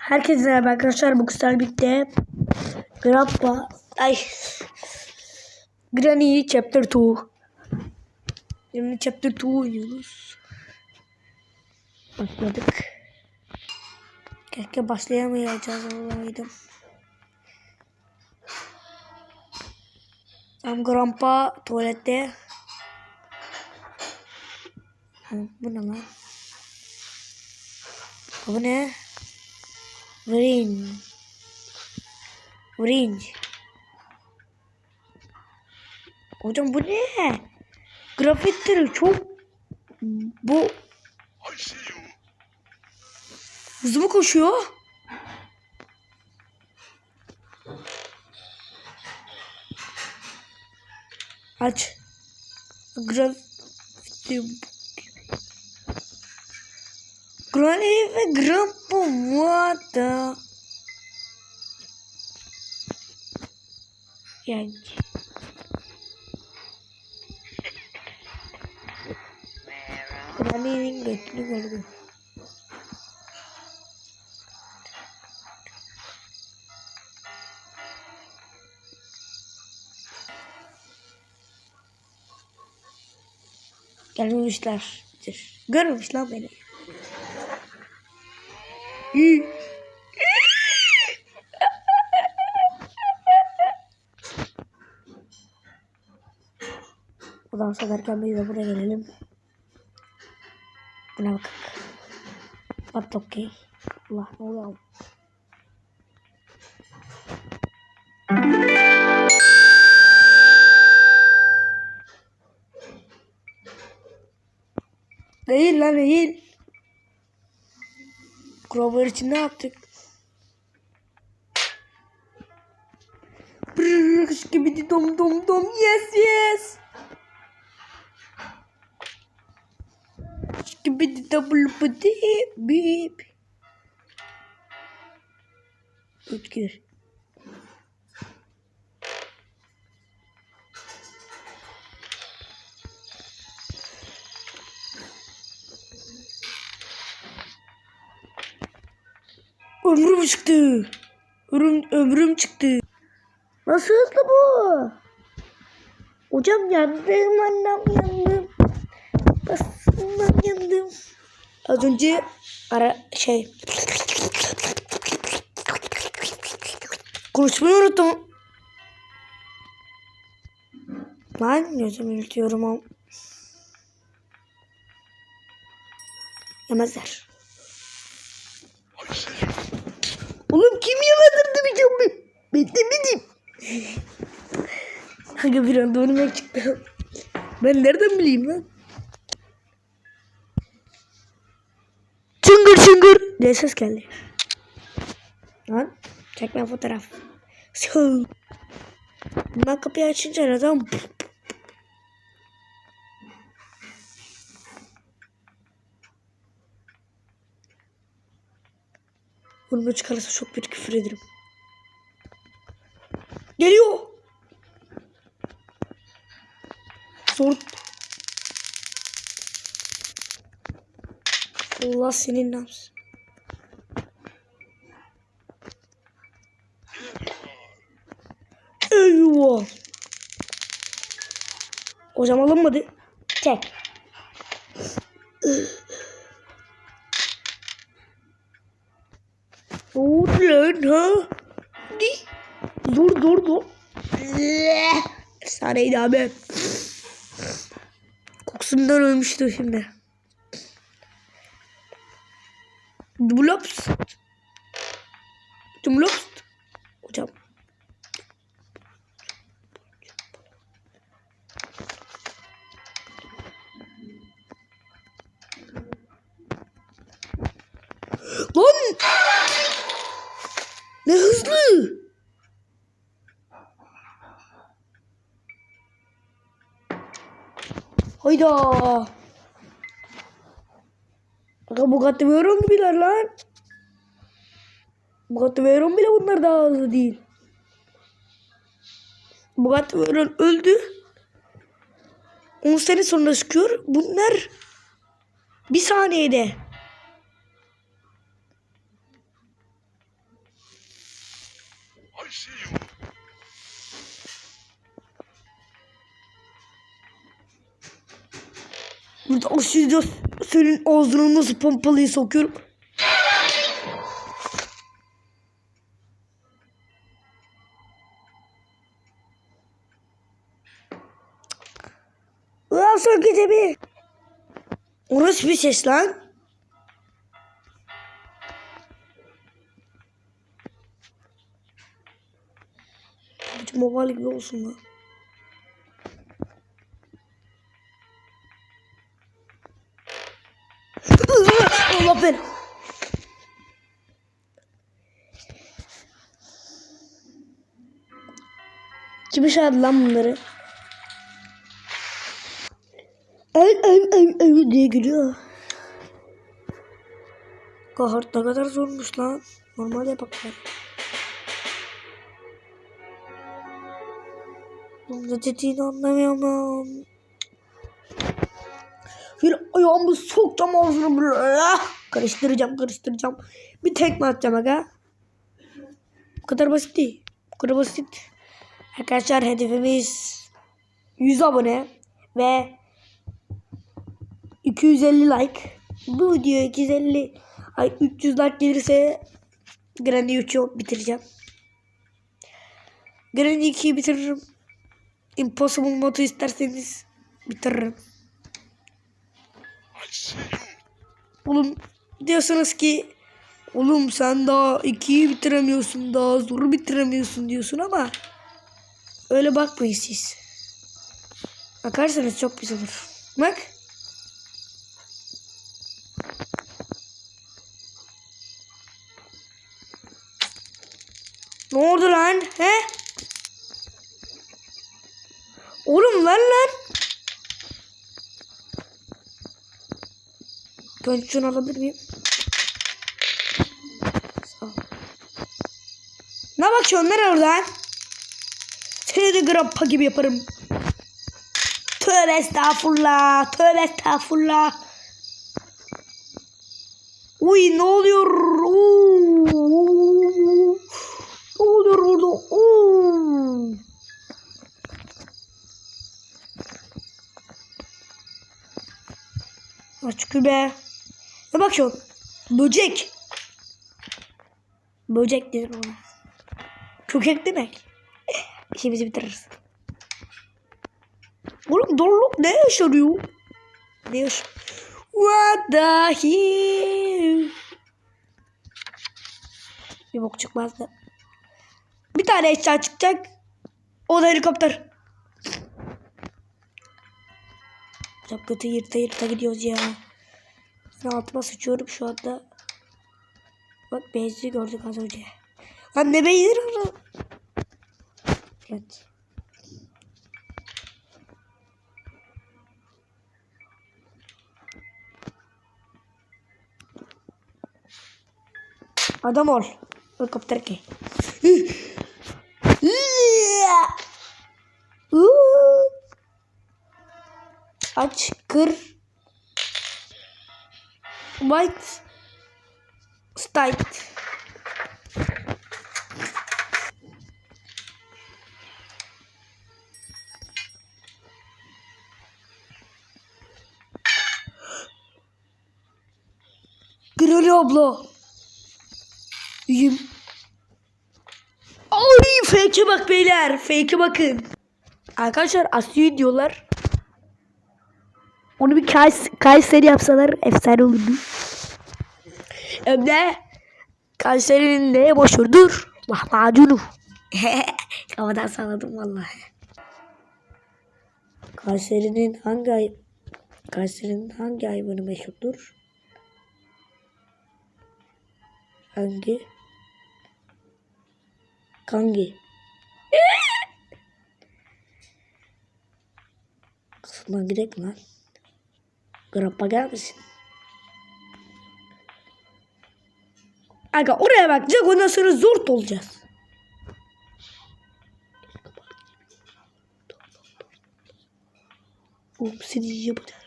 Herkese merhaba arkadaşlar. Bu kızlar birlikte Grandpa ay Granny Chapter 2 Şimdi Chapter 2 oynuyoruz. Başladık. Keşke başlayamayacağız olaydım. Tam Grandpa tuvalette. Bu ne lan? Bu ne? Ring. Ring. Hocam bu ne? Grafitleri çok bu hızlı mı koşuyor? Aç. Grafiti Granny ve Grandpa the Yani. Granny'nin götünü gördüm. Gelmemişlerdir. Görmemiş lan beni. Dans ederken biz de buraya gelelim. Buna bak. What okay. Allah ne oluyor? Değil lan değil. Grover için ne yaptık? Brrrr gibi dom dom dom yes yes. Gibi double body beep. Ötkür. Ömrüm çıktı. Ömrüm, ömrüm çıktı. Nasıl hızlı bu? Hocam yandım annem yandım. Basından yandım. Az önce ara şey konuşmayı unuttum. Lan gözümü ürtüyorum ama. Yemezler. Oğlum kim bir zombi? Ben bileyim. Kanka bir anda önüme çıktı. Ben nereden bileyim lan? Çıngır çıngır diye ses geldi. Lan çekme fotoğraf. Ben kapıyı açınca neden Bunu çıkarırsa çok bir küfür ederim. Geliyor. Zor. Allah senin ne yapsın. Eyvah. Hocam alınmadı. Çek. Dur lan ha. Dur dur dur. Efsaneydi abi. Kokusundan ölmüştü şimdi. Dublops. Dublops. Hayda! Aga Bugatti Veyron gibiler lan. Bugatti Veyron bile bunlar daha hızlı değil. Bugatti Veyron öldü. 10 sene sonra çıkıyor. Bunlar bir saniyede see you. Burada aşırı senin ağzına nasıl pompalıyı sokuyorum. Ulan son gidemi. Orası bir ses lan. Bütün mobile gibi olsun lan. Allah ben. Kim işaret lan bunları? Ay ay ay ay diye gülüyor. Kahart ne kadar zormuş lan. Normal yapaklar. Bunda dediğini anlamıyorum. Bir ayağımı sokacağım ağzına böyle. Karıştıracağım karıştıracağım. Bir tekme atacağım aga. Bu kadar basit değil. Bu kadar basit. Arkadaşlar hedefimiz 100 abone ve 250 like. Bu video 250 ay 300 like gelirse Granny 3'ü bitireceğim. Granny 2'yi bitiririm. Impossible modu isterseniz bitiririm. Oğlum diyorsunuz ki oğlum sen daha ikiyi bitiremiyorsun daha zoru bitiremiyorsun diyorsun ama öyle bakmayın siz. Bakarsanız çok güzel olur. Bak. Ne oldu lan? He? Oğlum lan lan. Ben şunu alabilir miyim? Ne bakıyorsun lan oradan? Seni de grappa gibi yaparım. Tövbe estağfurullah. Tövbe estağfurullah. Uy ne oluyor? Oo. Ne oluyor orada? Oo. Aç be. Ne bakıyorsun? Böcek. Böcek denir ona. Kökek demek. İşimizi bitiririz. Oğlum dorluk ne yaşanıyor? Ne yaş What the hell? Bir bok çıkmazdı. Bir tane eşya çıkacak. O da helikopter. Çok kötü yırta yırta gidiyoruz ya. Ben altıma sıçıyorum şu anda. Bak benzi gördük az önce. Lan ne benzir onu? Evet. Adam ol. Helikopter ki. Aç, kır. White. Stite. Granny abla. İyiyim. Ay fake'e bak beyler. Fake'e bakın. Arkadaşlar Aslı'yı diyorlar. Onu bir Kays Kayseri yapsalar efsane olurdu. Hem de Kayseri'nin neye boşurdur? Lahmacunu. Havadan salladım vallahi. Kayseri'nin hangi ay Kayseri'nin hangi hayvanı meşhurdur? Hangi? Kangi. Kısımdan gidelim lan. Grappa gelmesin. Aga oraya bakacak ondan sonra zor olacağız. Oğlum seni yapacağım.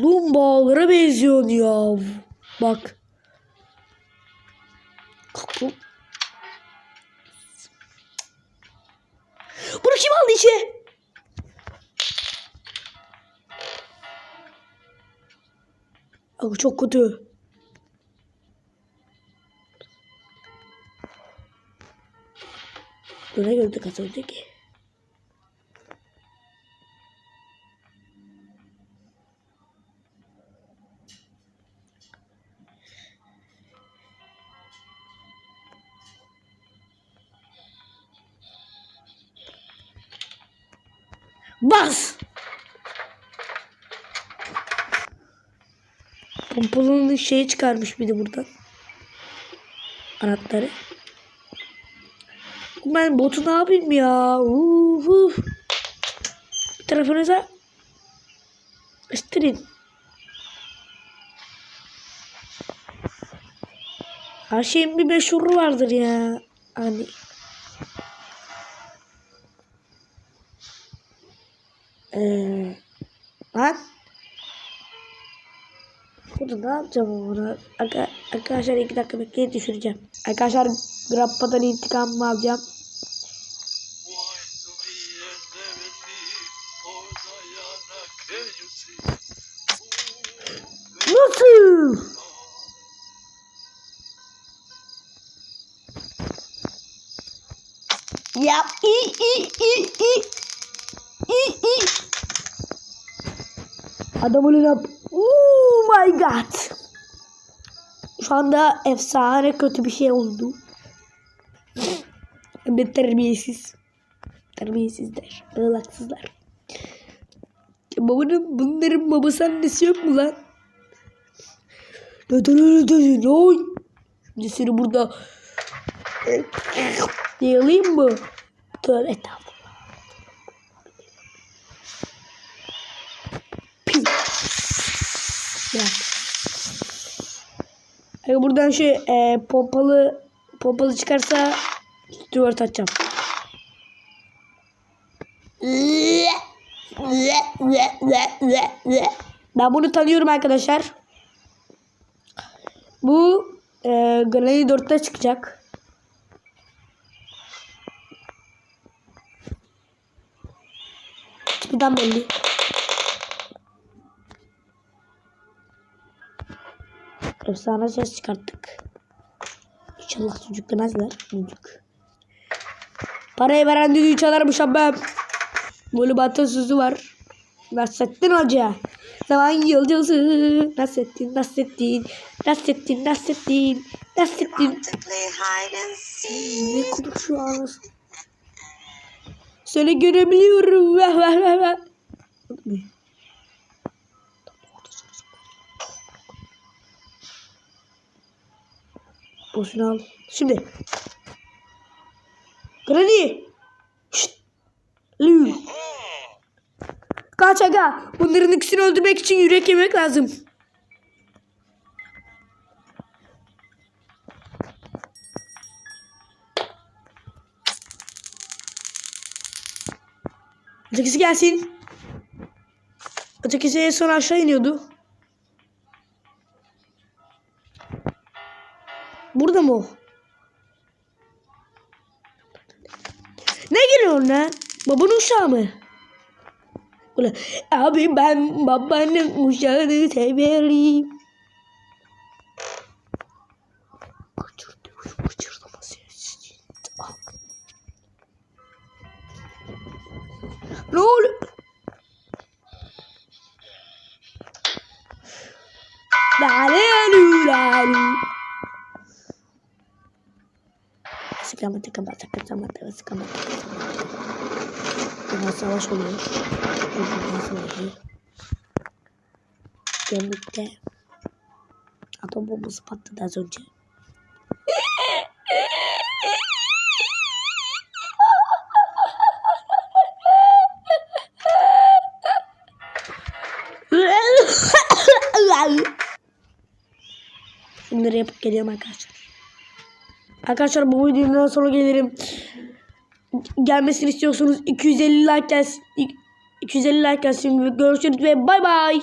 kaplumbağalara benziyorsun ya. Bak. Abi çok kötü. Böyle gördük az önceki. Pompalının şeyi çıkarmış bir de buradan. Anahtarı. Ben botu ne yapayım ya? Uf, uf. Bir tarafınıza ısıtırın. Her şeyin bir meşhuru vardır ya. Hani. Ee, lan. Burada ne yapacağım bunu? Arka, arkadaşlar iki dakika bekleyin düşüreceğim. Arkadaşlar Grappa'dan intikamımı alacağım. Nasıl? Ya i i i i i i Adam öyle yap. My god. Şu anda efsane kötü bir şey oldu. Hem terbiyesiz. Terbiyesizler. Iğlaksızlar. Babanın bunların babası annesi yok mu lan? Neden öyle dedin oy? Şimdi seni burada Yalayayım mı? Tövbe estağfurullah. Yani buradan şu e, pompalı pompalı çıkarsa Stuart atacağım. Ben bunu tanıyorum arkadaşlar. Bu e, Granny 4'te çıkacak. Tipinden belli. Efsane ses çıkarttık. İnşallah çocuk demezler. Çocuk. Parayı veren düdüğü çalarmış abim. Batı sözü var. Nasrettin Hoca. Zaman yıldızı. Nasrettin, Nasrettin. Nasrettin, Nasrettin. Nasrettin. Ne konuşuyor anasını? Seni görebiliyorum. Vah vah vah vah. Boşuna al. Şimdi. Granny. Şşt. Lü. Kaç aga. Bunların ikisini öldürmek için yürek yemek lazım. Ötekisi gelsin. Ötekisi en son aşağı iniyordu. Lan? Babanın uşağı mı? Ulan, abi ben babanın uşağını severim. Sıkamadı kapat sıkamadı sıkamadı. Biraz savaş oluyor. Biraz savaşı. Gemlikte atom bombası patladı az önce. Bunları yapıp geliyorum arkadaşlar. Arkadaşlar bu videodan sonra gelirim. Gelmesini istiyorsanız 250 like gelsin. 250 like gelsin. Görüşürüz ve bay bay.